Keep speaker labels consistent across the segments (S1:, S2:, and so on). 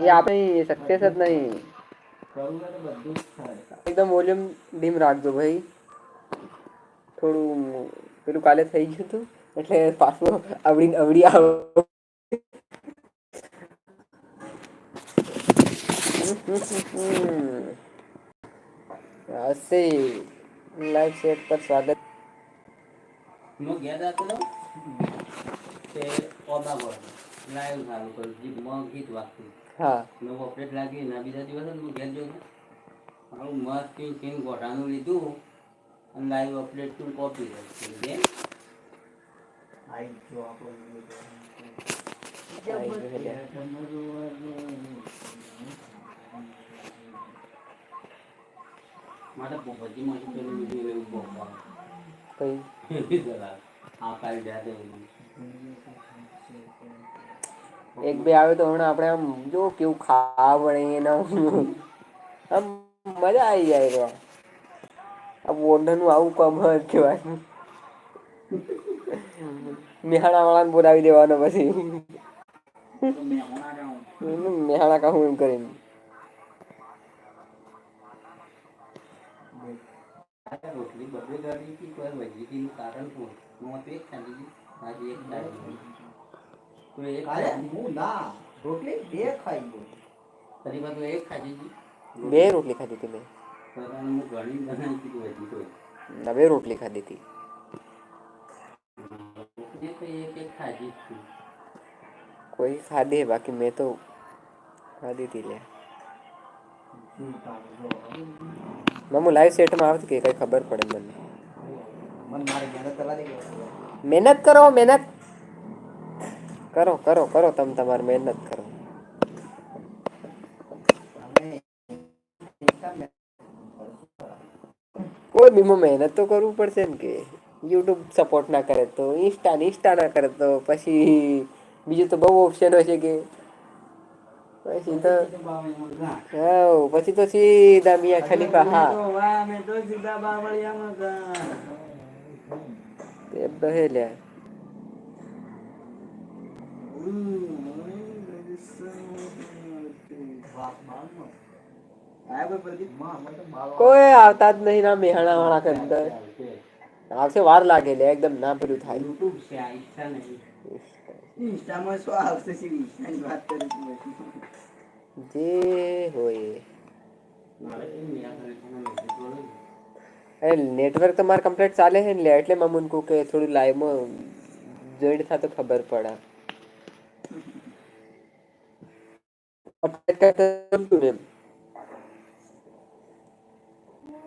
S1: એ આપણે સક્સેસ જ નહીં એકદમ વોલ્યુમ ડીમ રાખજો ભાઈ થોડું પેલું કાલે થઈ ગયું હતું એટલે પાછું આવડી આવડી આવ હશે લાઈવ સેટ પર સ્વાગત
S2: હું ગયા હતો તે ઓબા પર લાઈવ ચાલુ કરું ગીત માં ગીત વાગતું
S1: હા
S2: નવો અપડેટ લાગી ના બીજા દિવસે હું ઘેર ગયો મારું મસ્ત કિંગ કિંગ ગોઠાનું લીધું અને લાઈવ અપડેટ તું કોપી કરી દે માટે ભજી માંથી પેલું વિડીયો લેવું બહુ
S1: કઈ
S2: એવી જરા આ કાઢી દે દેવું
S1: એક બે આવે તો હમણાં આપણે આમ જો કેવું ખાવા પડે એના આમ. મજા આવી જાય તો. આ વોર્ડનનું આવું કામ કહેવાય મેહાણા વાળાને બોલાવી દેવાનો પછી. મેહાણા કહું એમ કરીને.
S2: રોટલી બદલી કરી હતી કોઈ વૈદ્યકીયનું કારણ શું હું તો એક હતી આજે એક ખાધી કોઈ એક ખાધી તારી પાસે એક ખાધી હતી
S1: બે રોટલી ખાધી હતી મેં
S2: પોતાને હું ઘણી બનાવી હતી વૈદ્ય કોઈ
S1: ના બે રોટલી ખાધી હતી
S2: રોટલી તો એક એક ખાધી જ છું
S1: કોઈ ખાધી બાકી મેં તો ખાધી હતી લે મામુ લાઈવ સેટમાં આવતી કે કઈ ખબર પડે મને મહેનત કરો મહેનત કરો કરો કરો, તમે તમારી મહેનત કરો. કોઈ બીમો મહેનત તો કરવું પડશે ને કે યુટ્યુબ સપોર્ટ ના કરે તો ઇન્સ્ટા ઇન્સ્ટા ના કરે તો, પછી બીજું તો બહુ ઓપ્શન હોય છે કે પછી તો હા પછી તો સીધા મિયા ખલીફા, હા. તે તો લ્યા કોઈ આવતા જ નહીં ના મેહાણા વાળા કે અંદર આવશે વાર લાગે લે એકદમ ના પેલું થાય
S2: યુટ્યુબ છે આ ઈચ્છા નહીં
S1: જે હોય એ.
S2: મારે કેમ યાદ રહે છે? મને message બોલો ને.
S1: અરે નેટવર્ક તમારે કમ્પ્લીટ ચાલે છે ને લે એટલે મમ્મી કહું કે થોડું લાઈવમાં જોઈન્ટ થાય તો ખબર પડે update કરતા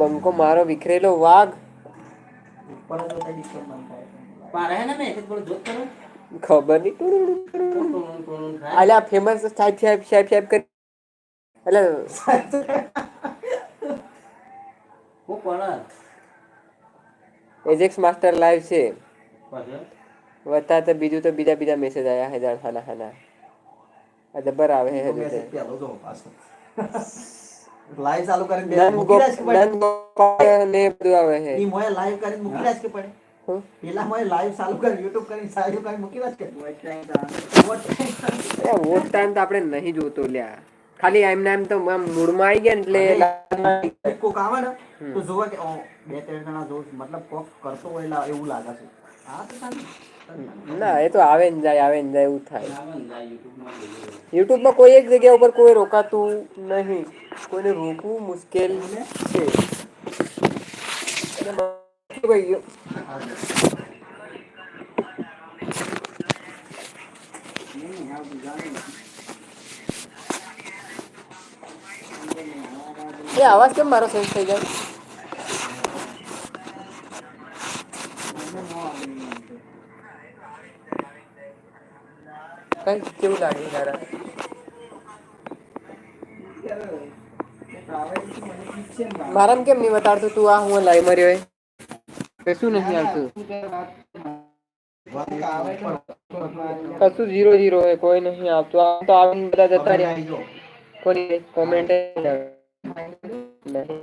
S1: બંકો મારો વિખરેલો વાઘ. ખબર નહીં. અલ્યા ફેમસ સાહેબ સાહેબ સાહેબ સાહેબ કરી. એટલે એજેક્સ માસ્ટર લાઈવ છે.
S2: વતા
S1: વત્તા તો બીજું તો બીજા બીજા મેસેજ આયા હજાર હાના આ જબર આવે હે.
S3: લાઈવ ચાલુ કરીને
S1: બે
S3: મૂકી રાખ કે પડે.
S1: ગોપાલ ને બધું આવે છે.
S3: ઈ મોય લાઈવ કરીને મૂકી રાખ કે પડે. પેલા મોય લાઈવ ચાલુ કર યુટ્યુબ કરીને ચાલુ કરીને મૂકી રાખ કે
S1: વોટ ટાઈમ તો આપણે નહીં જોતો લ્યા. ખાલી એમ ને એમ તો આમ મૂડમાં આવી ગયા એટલે
S3: કોક આવે ને તો જોવા કે બે ત્રણ જણા જોઉં મતલબ કોક કરતો હોય એવું લાગે છે. હા તો સારું.
S1: ના એ તો આવે ને જાય આવે ને જાય એવું થાય
S2: આવે ને જાય YouTube માં video.
S1: યુટ્યુબમાં કોઈ એક જગ્યા ઉપર કોઈ રોકાતું નહીં કોઈને રોકવું મુશ્કેલ છે અને બાકી ભાઈ એ અવાજ કેમ મારો સેન્સ થઈ જાય કઈ કેવું લાગે તારા મારામાં કેમ નહીં બતાડતું તું આ હું લાઈવ મર્યો એ કશું નહીં આવતું કશું ઝીરો ઝીરો હે કોઈ નહીં આવતું આમ તો આવીને બધા જતા રહ્યા કોની કોમેન્ટ નહીં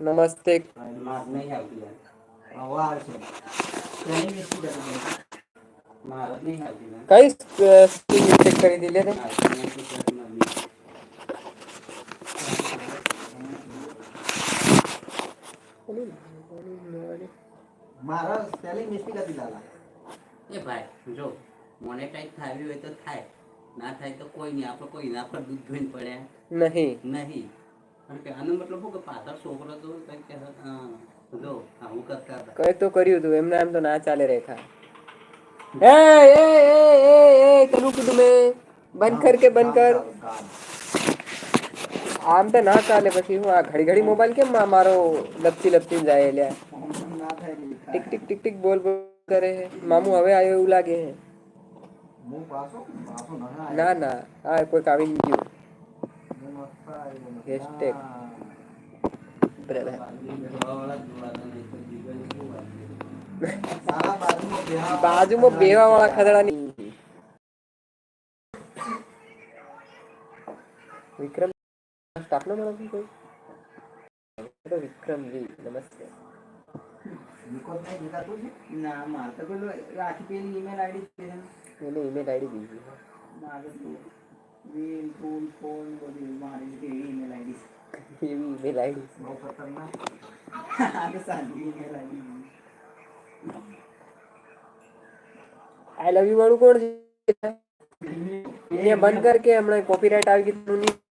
S1: નમસ્તે
S2: માર નહીં આવતી યાર.
S3: હવે આવશે ટ્રેનિંગ મિસ્ટી કરી દે.
S2: માર જ નહીં આવતી યાર.
S1: કઈ સ્ક્રીન ચેક કરી દી લે રે.
S2: આ સ્ક્રીન તો ચેક નથી.
S3: મારા સ્પેલિંગ મિસ્ટેક હતી લાલા
S2: એ ભાઈ જો મોનેટાઈઝ થાવી હોય તો થાય ના થાય તો કોઈ નહીં. આપણે કોઈ એના પર દૂધ ધોઈને પડ્યા.
S1: નહીં.
S2: નહીં. કારણ કે આનો મતલબ શું કે પાછળ છોકરો તો કંઈક કે હા, જો આવું કરતા હતા.
S1: કઈ તો કર્યું હતું એમને એમ તો ના ચાલે રેખા. એ એ એ એ એ કરું કીધું મેં. બંધ કર કે બંધ કર. આમ તો ના ચાલે. પછી હું આ ઘડી ઘડી મોબાઈલ કેમ મારો લપસી લપસી જાય લ્યા.
S3: ના
S1: ટીક ટીક ટીક ટીક બોલ બોલ કરે. હે મામુ હવે આવ્યો એવું લાગે. હે
S3: ના
S1: ના. આ કોઈક આવી ગયું.
S3: હું મસ્ત આવ્યો.
S1: Hashtag. બ્રધર
S2: જોવાવાળા જ જોવાતા નહીં તો બીજાને શું વાત?
S3: સાલા બાજુમાં
S1: બેવા વાળા ખદડાની. વિક્રમ સ્ટાફનો માણસ કોઈ? તો વિક્રમજી નમસ્તે.
S3: નિકોલ નહીં દેખાતું છે?
S4: ના મારે તો પેલું આખી પેલી ઈમેલ આઈડી છે ને
S1: એને ઈમેલ આઈડી દીધી
S4: મારે તો રીલ ફૂલ ફોન બધી મારી રીતે એવી ઈમેલ આઈડી
S1: એવી ઈમેલ આઈડી
S3: બહુ ખતરનાક.
S4: છે આ તો સાદી email ID
S1: I love you વાળું કોણ છે એને બંધ કર કે હમણાં કોપીરાઇટ આવી ગયું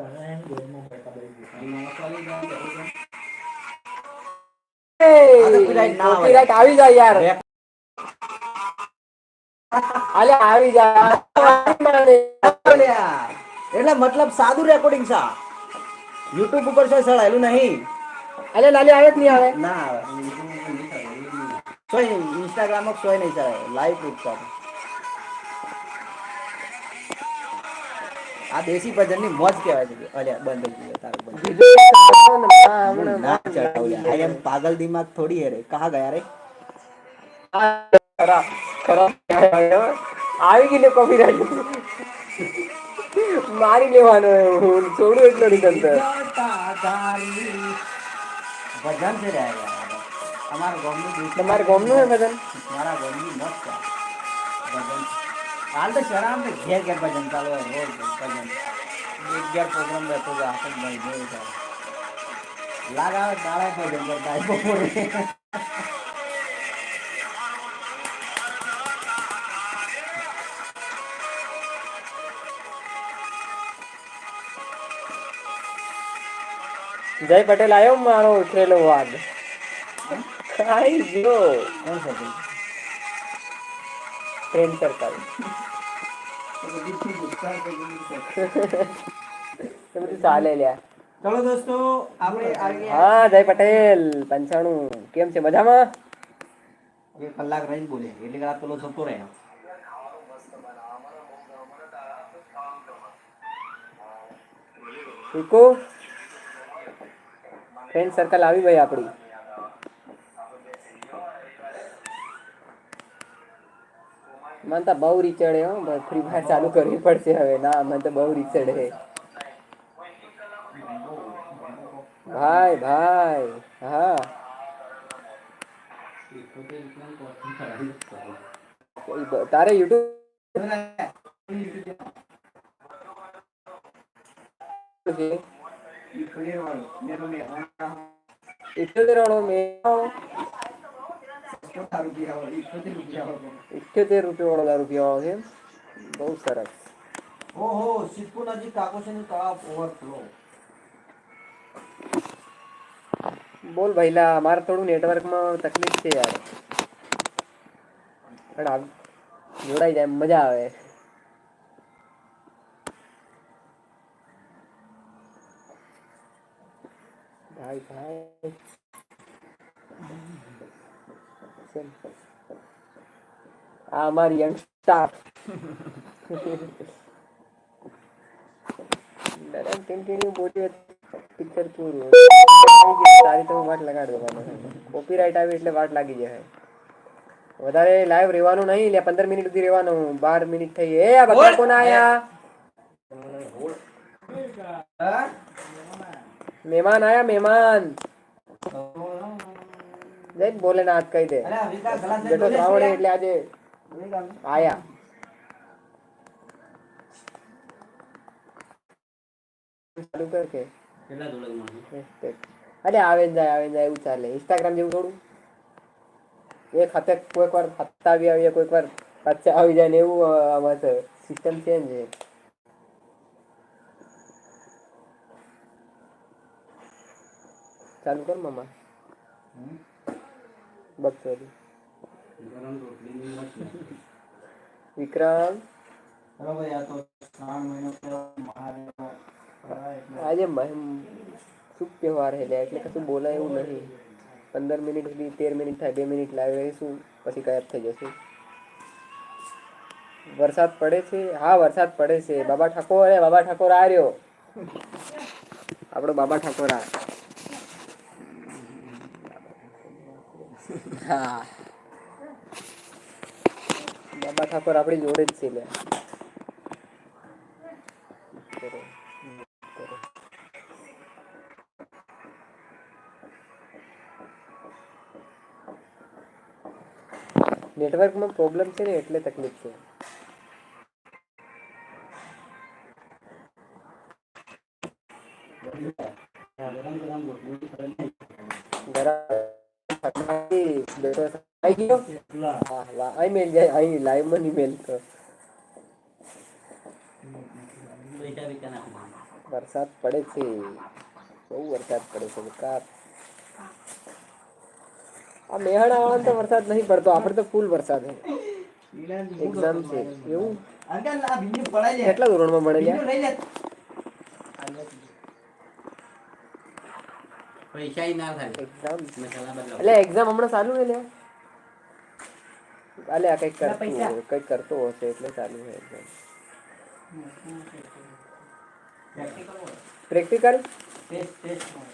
S3: મારો copyright ના આવે.
S1: Copyright આવી જાય યાર અલે આવી જાય
S3: એટલે મતલબ સાદું રેકોર્ડિંગ છે યુટ્યુબ ઉપર છે ચડાયેલું નહીં
S1: અલે લાલી આવે જ નહીં આવે.
S3: ના આવે. સોય ઇન્સ્ટાગ્રામ સોય નહીં ચડાય લાઈવ પ્રૂફ આ દેશી ભજનની મોજ કહેવાય છે. અલ્યા બંધ થઈ ગયો તારું બંધ
S1: હા,
S3: હું
S1: હમણાં
S3: ના ચડાવ આઈ એમ પાગલ દિમાગ થોડી હે રે. કહા ગયા રે?
S1: ખરા ખરા આવી ગઈ કોફી કોપીરાઇટ મારી લેવાનો હું છોડું એટલો નહીં
S3: ભજન છે રે અમારા ગામનું
S1: તમારા ગોમનું હે ભજન?
S3: મારા ગામની મોજ છે. ભજન હાલ તો શરામ ને ઘેર ઘેર ભજન ચાલુ હોય રોજ ભજન. એક ઘેર પ્રોગ્રામ રહેતો હતો આખો ભાઈ જાય. લાગ આવે દાડા ભજન કરતા બપોરે.
S1: જય પટેલ આવ્યો મારો ઉઠેલો વાદ ખાઈ ગયો
S3: કોણ છે તે?
S1: ફ્રેન્ડ સર્કલ
S4: બધી ગુસ્સા કરી
S1: એ બધું ચાલે લ્યા.
S4: ચલો દોસ્તો આપણે
S1: હા જય પટેલ પંચાણું. કેમ છે? મજામાં?
S3: એક કલાક રહીને બોલે એટલે કલાક પેલો જતો રહે.
S1: ઠીકો? ફ્રેન્ડ સર્કલ આવી ભાઈ આપણી. મને તો બહુ રીચડે હો ફ્રી ફાયર ચાલુ કરવી પડશે હવે. ના મને તો બહુ રીચડે ભાઈ ભાઈ હા. તારે યુટ્યુબ ઇઠ્યોતેર વાળો મેં
S4: ઇઠ્યોતેર રૂપિયા વાળો
S1: દારૂ પીવાળો છે બહુ સરસ.
S3: ઓહો સિદ્ધપુર નજીક કાકોસેનું તળાવ ઓવરફ્લો
S1: બોલ ભાઈલા મારે થોડું નેટવર્કમાં તકલીફ છે યાર. પણ જોડાઈ જાય મજા આવે. ભાઈ ભાઈ. ચલ. આ અમારી યંગસ્ટાર દાદા ટીનટીની બોલી પિક્ચર પૂરું તારી તો વાટ લગાડ દેવાનો કોપીરાઇટ આવી એટલે વાટ લાગી જાય વધારે લાઈવ રહેવાનું નહીં લે પંદર મિનિટ સુધી રહેવાનું બાર મિનિટ થઈ એ આ બધા કોણ આયા
S3: હા
S1: મહેમાન આયા મહેમાન જય ભોલેનાથ કહી દે. બેટો શ્રાવણ. એટલે આજે આયા. ચાલુ કર કે? અરે આવે જાય આવે જાય એવું ચાલે. ઇન્સ્ટાગ્રામ જેવું થોડું. એક હાથે કોઈક વાર હપ્તા આવી આવીએ કોઈક વાર પાછા આવી જાય ને એવું આમાં છે સિસ્ટમ ચેન્જ છે ચાલુ કર મામા બસ
S2: ગરમ રોટલીની મસ્ત લાગે.
S1: વિક્રમ
S3: બરોબર યાર તો શ્રાવણ મહિનો કેવો મહાદેવ હા, એટલે.
S1: આજે મહેમ- શુભ તહેવાર છે એટલે કશું બોલાય એવું નથી પંદર મિનિટ સુધી તેર મિનિટ થાય બે મિનિટ લાવી રહીશું પછી ગાયબ થઈ જશે. વરસાદ પડે છે? હા વરસાદ પડે છે. બાબા ઠાકોર એ બાબા ઠાકોર આ રહ્યો. આપણો બાબા ઠાકોર આ. હા બાબા ઠાકોર આપણી જોડે જ છે લે કરો. કરો. નેટવર્કમાં પ્રોબ્લેમ છે ને એટલે તકલીફ છે
S2: ગરમ ગરમ રોટલી ખાઈને
S1: જરા બેઠો છે. આઈ ગયો હા વાહ આઈ મેલ જાય આઈ લાઈવ માં નહીં મેલ તો
S2: પૈસા બીજા નાખવાના.
S1: વરસાદ પડે છે બહુ વરસાદ પડે છે બેકાર આ મેહાણા વાળા તો વરસાદ નહીં પડતો આપણે તો ફૂલ વરસાદ છે એક્ઝામ છે એવું
S3: અંકલ આ ભીંડું પડાઈ લે
S1: કેટલા ધોરણમાં ભણે
S2: પૈસા ય ના થાય
S1: એક્ઝામ
S2: મસાલા બદલાવ.
S1: એટલે એક્ઝામ હમણાં ચાલુ છે લે અલે આ કઈક કરતું
S3: પૈસા.
S1: હોય, કંઈક કરતો હશે એટલે ચાલુ છે એક્ઝામ
S3: પ્રેક્ટિકલ
S1: પ્રેક્ટિકલ
S3: હોય ટેસ્ટ ટેસ્ટ હોય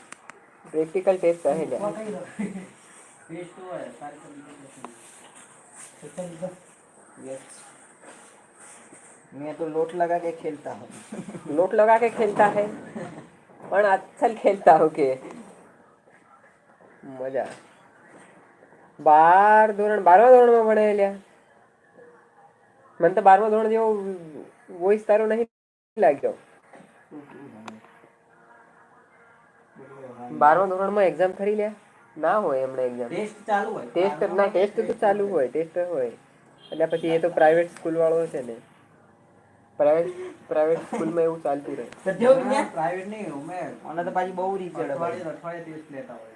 S1: પ્રેક્ટિકલ ટેસ્ટ કહે લે
S3: ટેસ્ટ હોય તારે તો બીજું કશું નહીં. मैं तो लोट लगा के खेलता हूँ
S1: नोट लगा के खेलता है પણ અચ્છલ ખેલતા હો કે મજા. બાર ધોરણ બારમા ધોરણમાં ભણે લ્યા મને તો બારમા ધોરણ જેવો વોઇસ તારો નહીં લાગ્યો. બારમા ધોરણમાં એક્ઝામ ખરી લે ના હોય એમણે એક્ઝામ
S3: ટેસ્ટ ચાલુ હોય.
S1: ટેસ્ટ ના ટેસ્ટ તો ચાલુ હોય ટેસ્ટ હોય. એટલે પછી એ તો પ્રાઇવેટ સ્કૂલ વાળો છે ને. પ્રાઇવેટ પ્રાઇવેટ સ્કૂલમાં એવું ચાલતું રહે.
S3: પ્રાઇવેટ નહીં હું મેં મને તો પાછી બહુ રીત અઠવાડિયે ટેસ્ટ લેતા હોય.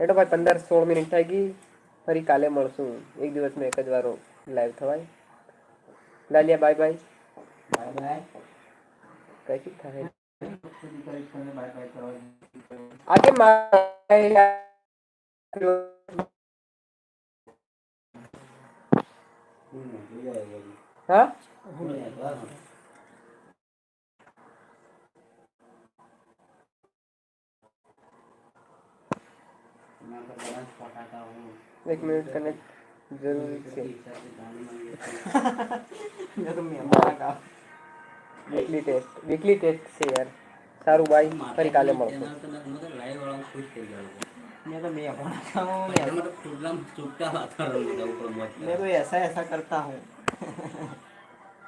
S1: એટલે ભાઈ પંદર સોળ મિનિટ થઈ ગઈ ફરી કાલે મળશું એક દિવસમાં એક જ વાર લાઈવ થવાય લાલિયા બાય બાય
S3: બાય બાય
S1: કઈ થાય
S3: સુધી કરી
S1: છે
S3: મેં તો મહેમાન કામ
S1: વીકલી ટેસ્ટ વીકલી ટેસ્ટ છે યાર સારું બાય ફરી કાલે મળશું
S2: ચેનલ તો નથી, મતલબ live વાળાને ખુશ થઈ જવું છે.
S3: મેં તો મહેમાન કામ
S2: એમાં તો